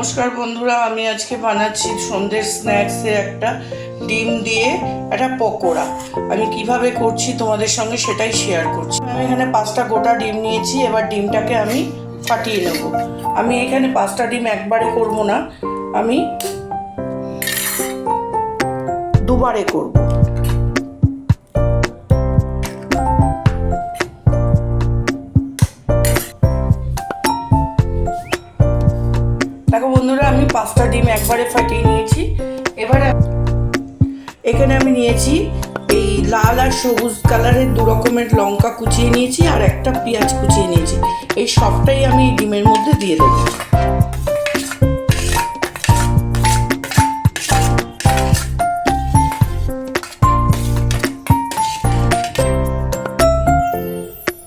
নমস্কার বন্ধুরা, আমি আজকে বানাচ্ছি সন্ধ্যের স্ন্যাক্সে একটা ডিম দিয়ে একটা পকোড়া। আমি কীভাবে করছি তোমাদের সঙ্গে সেটাই শেয়ার করছি। আমি এখানে পাঁচটা গোটা ডিম নিয়েছি, এবার ডিমটাকে আমি ফাটিয়ে নেব। আমি এখানে পাঁচটা ডিম একবারে করব না, আমি দুবারে করব। পাঁচটা ডিম একবারে ফাটিয়ে নিয়েছি। এবার এখানে আমি নিয়েছি এই লাল আর সবুজ কালারের দু রকমের লঙ্কা কুচিয়ে নিয়েছি আর একটা পেঁয়াজ কুচিয়ে নিয়েছি। এই সবটাই আমি ডিমের মধ্যে দিয়ে দেবো।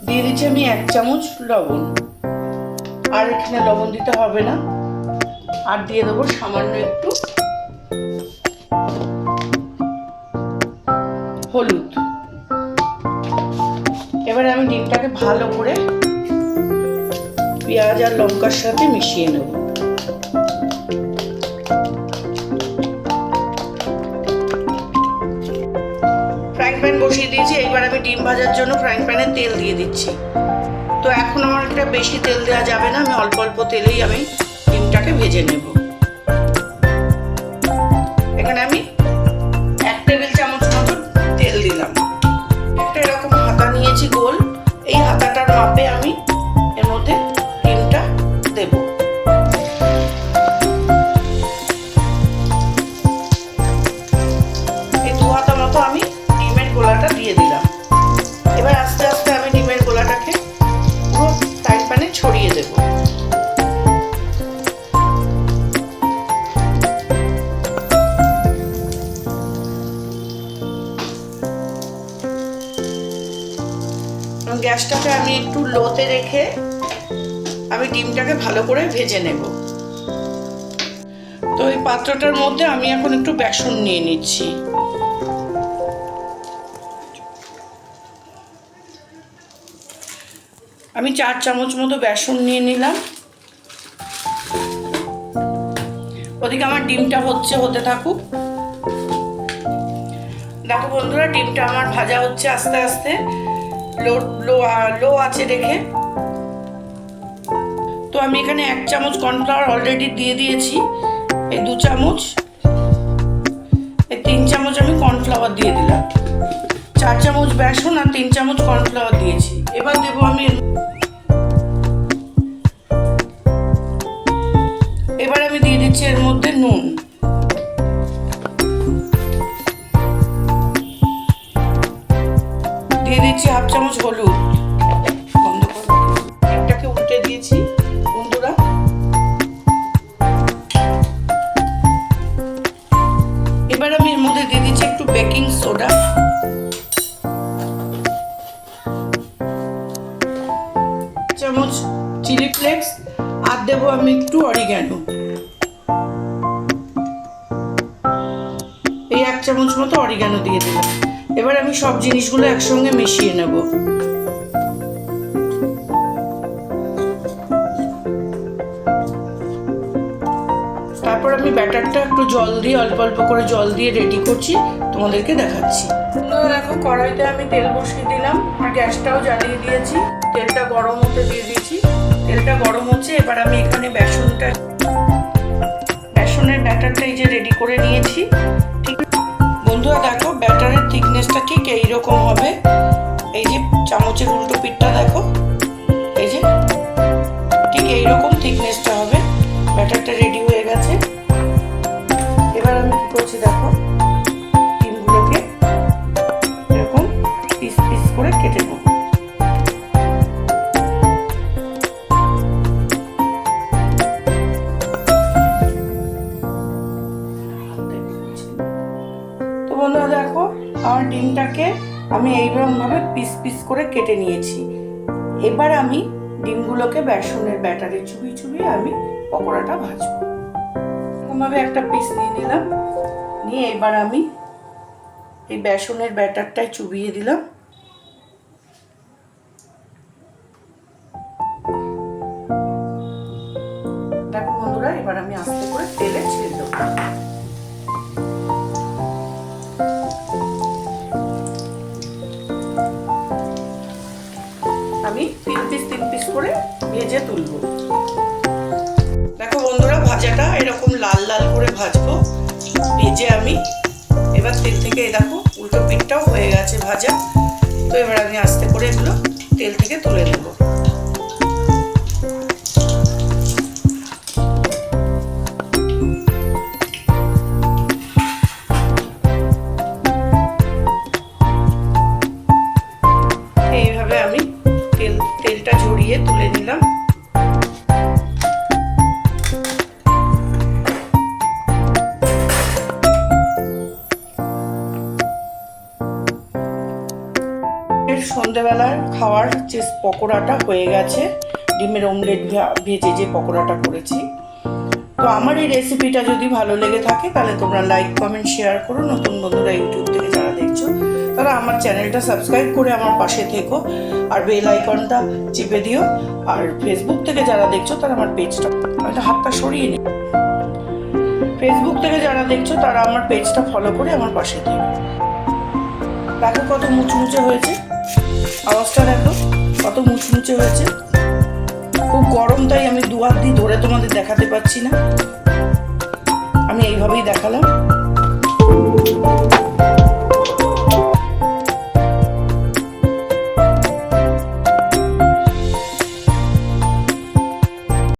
দিয়ে দিচ্ছি আমি এক চামচ লবণ। আর এখানে লবণ দিতে হবে না। আর দিয়ে দেবো সামান্য একটু হলুদ। এবারে আমি ডিমটাকে ভালো করে পেঁয়াজ আর লঙ্কার সাথে মিশিয়ে নেব। ফ্রাইং প্যান বসিয়ে দিয়েছি, এইবার আমি ডিম ভাজার জন্য ফ্রাইং প্যানে তেল দিয়ে দিচ্ছি। তো এখন আমার একটা বেশি তেল দেওয়া যাবে না, আমি অল্প অল্প তেলেই আমি ডিমটাকে ভেজে নেব। এখানে আমি গ্যাসটাকে আমি একটু লোতে রেখে আমি ডিমটাকে ভালো করে ভেজে নেব। তো এই পাত্রটার মধ্যে আমি এখন একটু বেসন নিয়ে নিচ্ছি। আমি চার চামচ মতো বেসন নিয়ে নিলাম। ওদিকে আমার ডিমটা হচ্ছে, হতে থাকুক। দেখো বন্ধুরা, ডিমটা আমার ভাজা হচ্ছে আস্তে আস্তে। লো লো লো আছে রেখে তো আমি এখানে এক চামচ কর্নফ্লাওয়ার অলরেডি দিয়ে দিয়েছি। এই দু চামচ। এই তিন চামচ আমি কর্নফ্লাওয়ার দিয়ে দিলাম। চার চামচ বেসন আর তিন চামচ কর্নফ্লাওয়ার দিয়েছি। এবার দেবো আমি এবার আমি দিয়ে দিচ্ছি এর মধ্যে নুন। দিয়ে দিচ্ছি হাফ চামচ হলুদ। বন্ধ একটাকে উল্টে দিয়েছি, বন্ধুরা। এবার আমি এর মধ্যে দিয়ে দিচ্ছি একটু বেকিং সোডা চামচ চিলি ফ্লেক্স আর দেবো আমি একটু অরিগ্যানো এই এক চামচ মতো অরিগ্যানো দিয়ে দিলাম। এবার আমি সব জিনিসগুলো একসঙ্গে মিশিয়ে নেব। তারপর আমি ব্যাটারটা একটু জল দিয়ে, অল্প অল্প করে জল দিয়ে রেডি করছি, তোমাদেরকে দেখাচ্ছি। দেখো কড়াইতে আমি তেল বসিয়ে দিলাম, আর গ্যাসটাও জ্বালিয়ে দিয়েছি। তেলটা গরম হতে দিয়ে দিয়েছি। তেলটা গরম হচ্ছে, এবার আমি এখানে বেসনটা বেসনের ব্যাটারটা এই যে রেডি করে নিয়েছি। ঠিক এইরকম হবে। এই যে চামচের উল্টো পিঠটা দেখো। এই যে ঠিক এইরকম থিকনেসটা হবে। ব্যাটারটা রেডি আমার ডিমটাকে আমি এইরকমভাবে পিস পিস করে কেটে নিয়েছি। এবার আমি ডিমগুলোকে বেসনের ব্যাটারে চুবিয়ে চুবিয়ে আমি পকোড়াটা ভাজবো। এরকমভাবে একটা পিস নিয়ে নিলাম। নিয়ে এবার আমি এই বেসনের ব্যাটারটায় চুবিয়ে দিলাম। ভেজে তুলবো। দেখো বন্ধুরা, ভাজাটা এরকম লাল লাল করে ভাজবো। ভেজে আমি এবার তেল থেকে দেখো, উল্টো পিঠটাও হয়ে গেছে ভাজা। তো এবার আমি আস্তে করে এগুলো তেল থেকে তুলে নেব। এর সন্ধেবেলার খাওয়ার যে পকোড়াটা হয়ে গেছে, ডিমের অমলেট ভেজে যে পকোড়াটা করেছি। তো আমার এই রেসিপিটা যদি ভালো লেগে থাকে, তাহলে তোমরা লাইক কমেন্ট শেয়ার করো। নতুন বন্ধুরা ইউটিউব থেকে যারা দেখছ, তারা আমার চ্যানেলটা সাবস্ক্রাইব করে আমার পাশে থেকো। আর বেল আইকনটা চেপে দিও। আর ফেসবুক থেকে যারা দেখছ, তারা আমার পেজটা একটা হাতটা সরিয়ে নি ফেসবুক থেকে যারা দেখছ, তারা আমার পেজটা ফলো করে আমার পাশে থেকো। দেখো কত মুচমুচে হয়েছে। আওয়াজটা দেখো, কত মুচমুচে হয়েছে। খুব গরম, তাই আমি দু হাত দিয়ে ধরে তোমাদের দেখাতে পারছি না। আমি এইভাবেই দেখালাম।